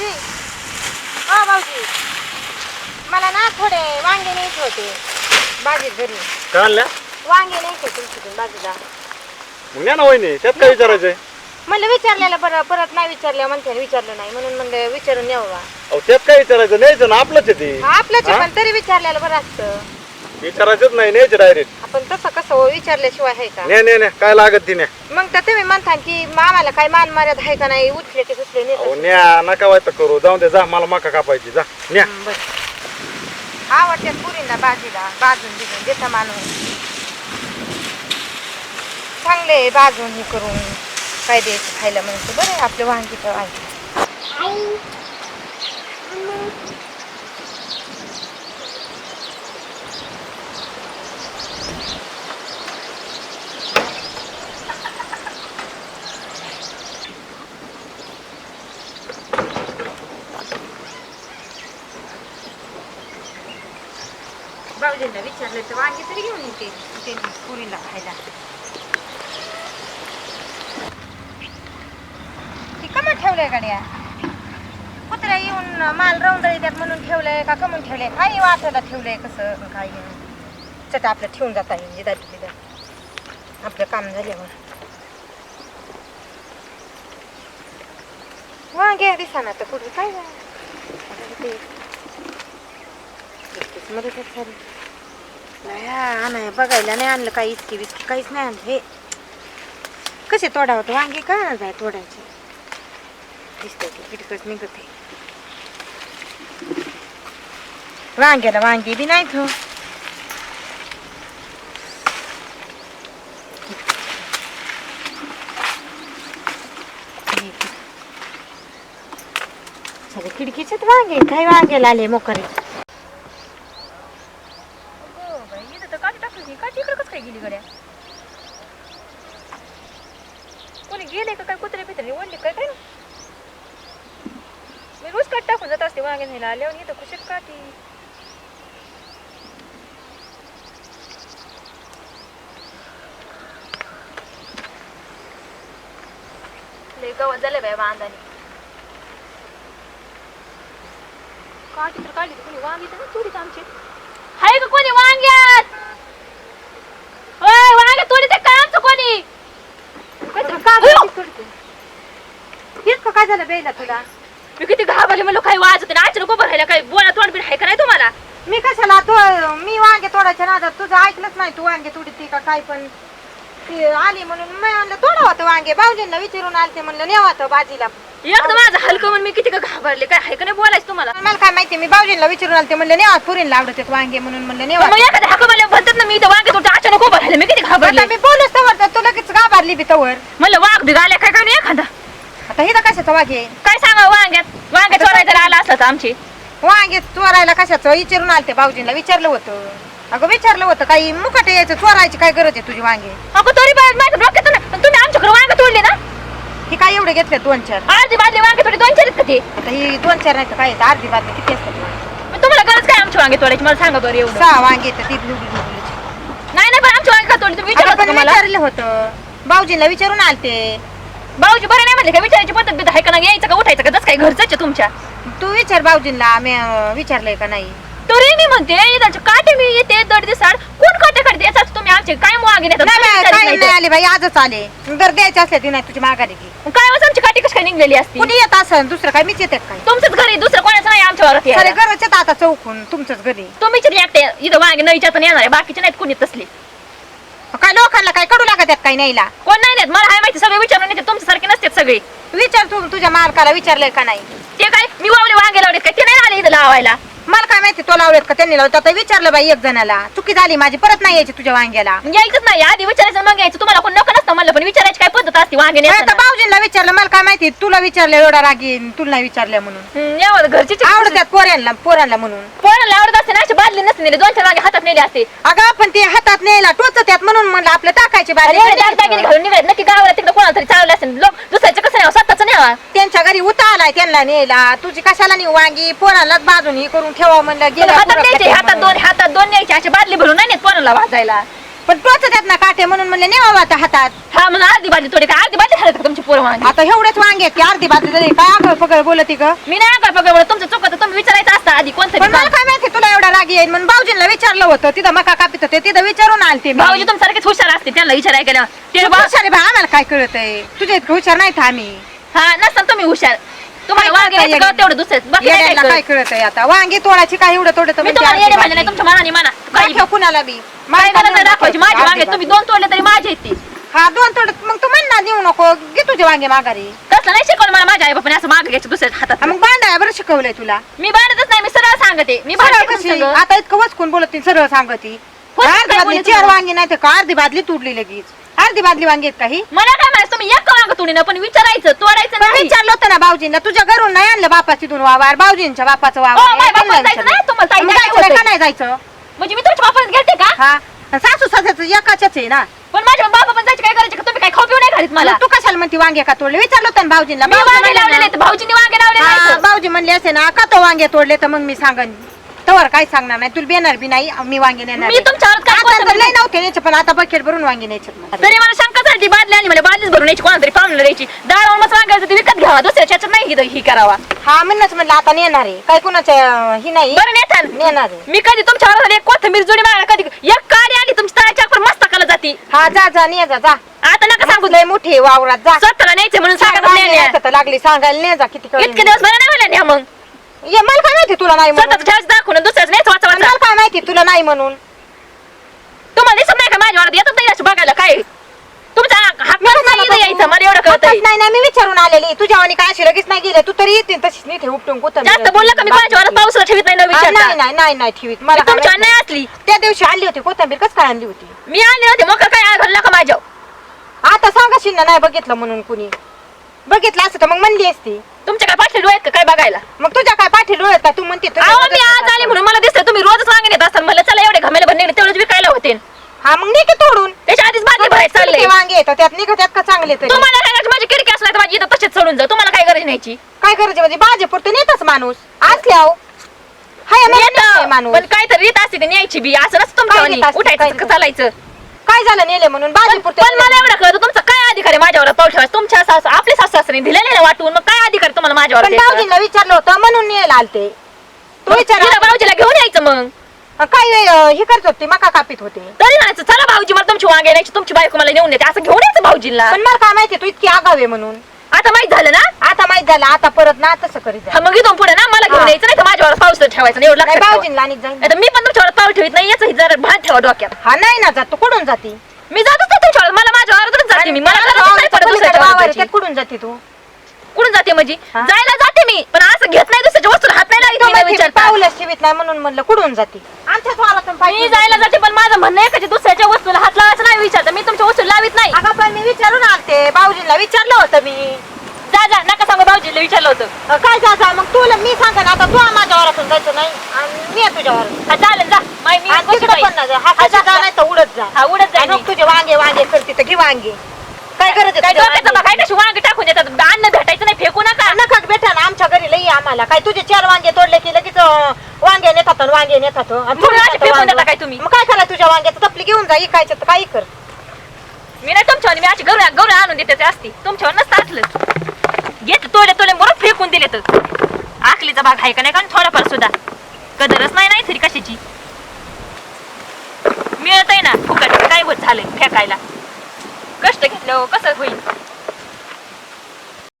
भाऊजी. हा भाऊजी. मला ना थोडे वांगे नाही होते. बाजीत घरी. काढल्या वांगे नाही तुमच्याकडून बाजूला मग ना त्यात काय विचारायचंय? म्हणलं विचारलेलं बरं परत नाही विचारलं म्हणते विचारलं नाही. म्हणून म्हणलं विचारून यावं बा. अहो त्यात काय विचारायचं? नाही ना आपलंच आपलंच पण तरी विचारलेलं बरं असतं. विचारायचंच नाही न्यायचं डायरेक्ट आपण तसं कसं हो, विचारल्याशिवाय आहे का? न्या न्या न्या काय लागत ती न्या. मग तर तुम्ही म्हणता की मामाला काय मान मारत आहे का नाही उठले की सुटले नाही अहो न्या नका वायता करू. जाऊ दे जा मला मका कापायची जा. न्या. आवडते पुरींना भाजीला भाजून बिजून देता माणूस चांगले आहे भाजून हे करून. काय द्यायचं खायला म्हणतो. बरं आहे आपलं वांगीचं वांगी भाऊजींना विचारलं तर वांगी तरी घेऊन येते. ते पुरीला खायला. ती कमन ठेवलंय गाड्या कुत्र्या येऊन माल रौंदळी त्यात म्हणून ठेवलंय का कमून ठेवलंय? काही वाटायला ठेवलंय कसं? काय चट आपलं ठेवून जाता येईल. जिदा तिदा आपलं काम झाल्यावर वांगे दिसाना तर कुठे काय झालं? आता ते इतकीच मदत आहे सारी. नाही हा, बघायला नाही आणलं काही इतकी बिस्की काहीच नाही आणलं. हे कसे तोडावं वांगे काय जाय तोडायचे? दिसतंय ते किटकच निघत आहे. वांग्याला वांगी बी नाही तो. सगळे खिडकीचेच वांगे काही वांगे आले मोकरे काय गेली गड्या कोणी गेले का काय कुत्रे पित्रे ओढले काय काय? मी रोज काट टाकून जात असते वांगे न्यायला. आल्यावर इथं कुशीत काठी. लय गवत झालं बाय बांधाने काठी तर काढली तर कोणी वांगी तर आमची. हाय का कोणी वांग्यात ओय वांगे तोडी ते काय आमचं कोणी हेच का काय झालं बेला तुला? मी किती घाबरले म्हणलो काही वाजत नाही. अचानक उभं राहिलं काय बोला तोंड बिन आहे का नाही तुम्हाला? मी कशाला तो मी वांगे तोडायच्या नादात तुझं ऐकलंच नाही तू वांगे तोडीती का काय पण. ती आली म्हणून मी म्हणलं तोडा होतं वांगे. भाऊजींना विचारून आलते म्हणलं नेवा होतं बाजीला एकदम माझं हलकं म्हणून मी किती का घाबरले काय आहे का नाही बोलायचं तुम्हाला? मला काय माहिती मी भाऊजींना विचारून आलते म्हणलं नेवा पुरीला आवडत वांगे म्हणून म्हणलं नेवा. मग एखाद्या हाका मला म्हणतात ना मी इथं वांगे तोडते अचानक उभं राहिलं मी किती घाबरले. आता मी बोलूच तर तू लगेच गाभारली बी तवर. म्हणलं वाघ बी गाल्या काय काय नाही एखादा? आता कशाचं वागे काय सांगा वांग्यात? वांगे चोरायला आला असला तर आमची. वांगे चोरायला कशाचं? विचारून आलते भाऊजींना विचारलं होतं. अगं विचारलं होतं काही. मुकाट यायचं चोरायची काय गरज आहे तुझी वांगे? अगं तरी बाहेर माझ्या डोक्यात ना पण तुम्ही आमच्याकडे वांगे तोडले ना? ही काय एवढे घेतले दोन चार? अर्धी बादली वांगे तोडले दोन चार आहेत का ते? आता ही दोन चार नाही तर काय आहेत, अर्धी बादली किती असतात? मग तुम्हाला गरज काय आमची वांगे तोडायची? मला सांगा बरं एवढं. सहा वांगे तर ती. नाही नाही पण आमची वांगे का तोडली? तुम्ही अगं, विचारलं पण होतं मला? विचारलं होतं. भाऊजींना विचारून आलते. भाऊजी बरं नाही म्हणले का? विचारायची पद्धत बिद्धत आहे का नाही? यायचं का उठायचं का? जसं काही घरचंच आहे तुमच्या. तू विचार भाऊजींना मी अं, विचारलंय का नाही? तरी मी म्हणते काटे मी येते दर दिसाड कोण काटे काढते? याचाच तुम्ही आमचे काय मागे नेतात नाही तुम्ही बाई, विचारत काय नाही नाही तर. आले बाई आजच आले. जर द्यायचे असले ती नाही तुझी माघारी घे. मग काय वाज आमची काठी कशी काय निघलेली असती? कुणी येत असं दुसरं काय? मीच येते काय? तुमचंच घरी दुसरं कोणाचं नाही आमच्या वारात सरे यायला. घरच येत आता चौकून तुमचंच घरी तुम्हीच एकटे इथं वांगे न विचारता येणार आहे बाकीचे नाहीत कुणी तसले. काय लोकांना काय कडू लागत काय न्यायला? कोण नाही नेत? मला हाय माहिती सगळे विचारून येते. तुमच्या सारखे नसतात सगळे. विचार तू तुझ्या मालकाला विचारलंय का नाही? ते काय? मी वावले वांगे लावले काय? ते नाही आले इथं लावायला. मला काय माहिती तो लावलेत का त्यांनी लावलं आता विचारलं बाई एक जणाला चुकी झाली माझी परत नाही यायची तुझ्या वांग्याला. यायचंच नाही आधी विचारायचं मग यायचं. तुम्हाला कोण नको नसतं म्हणलं पण विचारायची काय पद्धत असते वांगे आता नेताना. भाऊजींना विचारलं मला काय माहिती तुला विचारलं एवढा रागीन तुला नाही विचारलं म्हणून. यावर घरची आवडत्यात पोऱ्यांना पोरांना म्हणून. पोरांना आवडत असते ना अशी बादली नसते नेली दोन चार वांगे हातात नेले असते. अगं आपण ते हातात न्यायला टोचत्यात म्हणून म्हणलं आपलं टाकायची अरे बारी चार दागिने घालून निघाले नक्की गावाला तिकडे कोणाला तरी चालवलं असेल. लोक दुसऱ्याचं कसं नाही स्वतःच न्यावा? त्यांच्या घरी उता आलाय त्यांना न्यायला. तुझी कशाला नाही वांगी? पोरांनाच बाजून हे करून ठेवा म्हणलं गेल्या हातात. दोन हातात दोन न्यायचे अशी बादली भरून नाही नेत वाजायला. पण टोचत ना काटे म्हणून म्हणले नेवा आता हातात. हा म्हणून अर्धी बाजली थोडी काय अर्धी खाली तुमची पोरं वांगी? आता एवढेच वांगे आहेत की अर्धी बाजरी झाली. काय आगळ पगळ बोलती ग? मी नाही काय बघा तुमचं चुकत तुम्ही विचारायचं असतं आधी कोणतं पण बी मला काम. काय माहिती तुला एवढा राग येईल म्हणून भाऊजींना विचारलं होतं. तिथं मका कापित होते तिथं विचारून आलते मी. भाऊजी तुमच्यासारखेच हुशार असते त्यांना विचाराय केलं ते बा- हुशार आहे बा आम्हाला काय कळत आहे तुझ्या इतकं हुशार नाहीत आम्ही. हा नसताना तुम्ही हुशार. तुम्हाला वांगे? कळत तेवढं बाकी नाही येड्याला काय काय कळत. कळत आहे आता? वांगे तोडाची काय एवढं तोडत मी तुम्हाला येडे म्हणले नाही तुमच्या मनाने म्हणा. काही दाखव कुणाला बी. काय नाही दाखवायची. माझे वांगे तुम्ही दोन तोडले तरी माझे आहेत ते. हा दोन तोडत मग तू म्हण ना देऊ नको. घे तुझे वांगे माघारी. तसं नाही शिकवलं मला माझ्या आई बापाने असं मागे घ्यायचं दुसऱ्या हा, हातात मग बांधाय बरं शिकवलंय तुला. मी बांधतच नाही मी सरळ सांगते. मी सरळ भांडते कशी? आता इतकं वचकून बोलत ती सरळ सांगती. अर्धी काय बादली बोलत चार? वांगी नाही तर का? अर्धी बादली तुडली लगेच. अर्धी बादली वांगी आहेत काही मला काय माहिती तुम्ही एक वांग तोडी ना पण विचारायचं तोडायचं पण नाही. विचारलं होतं ना भाऊजींना तुझ्या घरून नाही आणलं बापाची दोन वावर भाऊजींच्या बापाचं हो, वावर माझ्या त्यांना बापाला जायचं विचारलं. नाही, तुम्हाला जायचं मग नाही, जायचं नाही का होतंय. नाही जायचं? म्हणजे मी तुमच्या बापाला घेते का? हा. सासू सासऱ्याचं एकाच्याच आहे ना. पण माझ्या बाबा पण जायचं काय करायचं का? तुम्ही काय खाऊ पिऊ नाही घालीत मला? तू कशाला म्हणती वांगे का तोडले? विचारलं होतं ना भाऊजींना. मी भाऊजी वांगे भाऊजींनी वांगे लावले हा, नाहीत भाऊजी म्हणले असे ना का तो वांगे तोडले तर मग मी सांगन. तवर काय सांगणार नाही? तुला बेणार बी नाही मी वांगे नेणार मी आहे. तुमच्यावर काय आता कोणतं तर लय नव्हते न्यायचे पण आता बकेट भरून वांगे न्यायचे. तरी मला शंका झाली बादली आणि मला बादलीच भरून यायची कोणाला तरी पाहुणे द्यायची डाळ मस्त वांगायचं ते विकत घ्यावा दुसऱ्याच्या ह्याच्यात नाही ही- ही करावा. हा म्हणूनच म्हणलं आता नेणार आहे. काय कुणाच्या ही नाही. बरं नेतान नेणार आहे. मी कधी तुमच्यावर झाली एक कोथंबीर जुडी मागा कधी एक काडी आली तुमची तळाच्या पण मस्त कला जाती. हा जा जा ने जा जा. आता नका सांगू. लय मोठी आहे वावरात जा. स्वतःला न्यायचं म्हणून वांगे न्यायचं तर लागली सांगायला ने जा किती कळलं इतके दिवस बरं नाही म्हणल्या न्या मग. ये मला काय माहिती तुला नाही म्हणून? स्वतःच ठेवायचं दाखवून दुसऱ्याच नाही वाचा वाचा मला काय माहिती तुला नाही म्हणून? तुम्हाला दिसत नाही का माझ्या वारात येतच नाही असं बघायला काय? तुमचा हक्क नाही इथं यायचं मला एवढं कळत हातात नाही नाही मी विचारून आलेली. तुझ्या आणि काय अशी लगेच नाही गेले तू तरी येते तशीच नीट उपटून कोथंबीर. जास्त बोलला का मी कोणाच्या वारात पाऊस ठेवीत नाही न विचारता. नाही नाही नाही नाही ठेवीत. मला काय तुमच्या माहिती. नाही असली. त्या दिवशी आणली होती कोथंबीर कस काय आणली होती? मी आणले होते मग काय घालला का माझ्या आता सांगाशील ना नाही बघितलं म्हणून कुणी. बघितलं असतं तर मग म्हणली असती. तुमच्या काय पाठले डोळ्यात का? काय बघायला? मग तुझ्या काय पाठी डोळ्यात का? तू म्हणते तुझ्या अहो मी आज आले. म्हणून मला दिसतंय तुम्ही रोजच वांगे येत असताना मला चला एवढे घमेले भरणे तेवढेच विकायला होते हा मग की तोडून त्याच्या आधीच बाहेर चाललंय किती वांगे येतात त्यात निघतात का चांगले तरी? तुम्हाला करायचं? माझी खिडकी असणार तर माझी इथं तसेच सोडून जा. तुम्हाला काय गरज न्यायची? काय करायचे म्हणजे बाजे पुरते नेतच माणूस. असल्याव हाय येतं. माणूस. पण काय तर रीत असते ते न्यायची बी. असं नसतं काय रीत तुमच्या असते? काय उठायचं रीत? चालायचं? काय झालं नेले म्हणून? बाजे पण पुरते पण मला एवढं कळतं तुमचा काय अधिकार आहे माझ्यावर पाऊल ठेवायचा? तुमच्या सासू आपले सासू सासरे दिलेले ना वाटून मग काय अधिकार तुम्हाला माझ्यावर पण द्यायचा? भाऊजींना विचारलं होतं म्हणून नेला आलते. तू विचार. तिला भाऊजीला घेऊन यायचं मग. काय अं, हे करत होते मका कापीत होते. तरी म्हणायचं चला भाऊजी मला तुमची वांगे न्यायची तुमची बायको मला नेऊन देते. असं घेऊन यायचं भाऊजीला पण मला काय माहिती तू इतकी आगावे म्हणून. आता माहीत झालं ना आता माहीत झालं आता परत ना तसं करीत जा. हा मग इथून पुढे ना मला घेऊन. यायचं नाही तर माझ्यावर पाऊस ठेवायचं नाही एवढं नाही लक्षात ठेवा. भाऊजींना आणि जाईन नाही तर मी पण तुमच्यावर पाऊल ठेवत नाही याचं जरा भान ठेवा डोक्यात हा नाही ना जात तू कुठून जाती मी जातच नाही तुमच्यावर मला माझ्या वावरातच जाते मी मला गरजच नाही पडत दुसऱ्याच्या. कुठून जाते तू कुठून जाते म्हणजे हा? जायला जाते मी पण असं घेत नाही दुसऱ्याच्या वस्तूला हात नाही लावित मी पाऊलच ठेवीत नाही म्हणून म्हणलं कुठून जाते आमच्याच वावरातून पाय मी जायला जाते पण माझं म्हणणं एकाच्या दुसऱ्याच्या वस्तूला हात लावायचं नाही विचारता? मी तुमच्या वस्तू लावित नाही. अगं पण मी विचारून आलते भाऊजींना विचारलं होतं मी. जा जा नका सांगू भाऊजीला विचारलं होतं. अं, काय जा जा मग तुला मी सांगा ना आता तू माझ्या वावरातून जायचं नाही आणि मी आहे तुझ्या वावरातून. हा चालेल जा. माय मी आणि बसू तिकडं बाई. पण ना जा. हा, हाताची जा, जा जा. नाही तर उडत जा. हा उडत आणि मग तुझे वांगे वांगे करते तर घे वांगे. काय करत काय डोक्याचं बघाय कशी वांगे टाकून देतात? अन्न भेटायचं नाही फेकू नका. नका भेटा ना आमच्या घरी लई आम्हाला. काय तुझे चार वांगे तोडले की लगेच अं, वांगे नेतात आणि वांगे नेतात आणि असे नेतात फेकून. देता काय तुम्ही? मग काय करा तुझ्या वांग्याचं? तपली घेऊन जा इकायचं तर काही कर. मी नाही तुमच्यावर मी अशी गौर गौर आणून देते ते असती. तुमच्यावर नसतं असलं. घेत तोडे तोडे बरोबर फेकून दिले तर. आखलीचा भाग आहे का नाही का? थोडाफार सुद्धा. कदरच नाही नाही तरी कशाची? मिळत आहे ना फुकट. काय होत झालंय फेकायला? कष्ट घेतलं कसं होईल?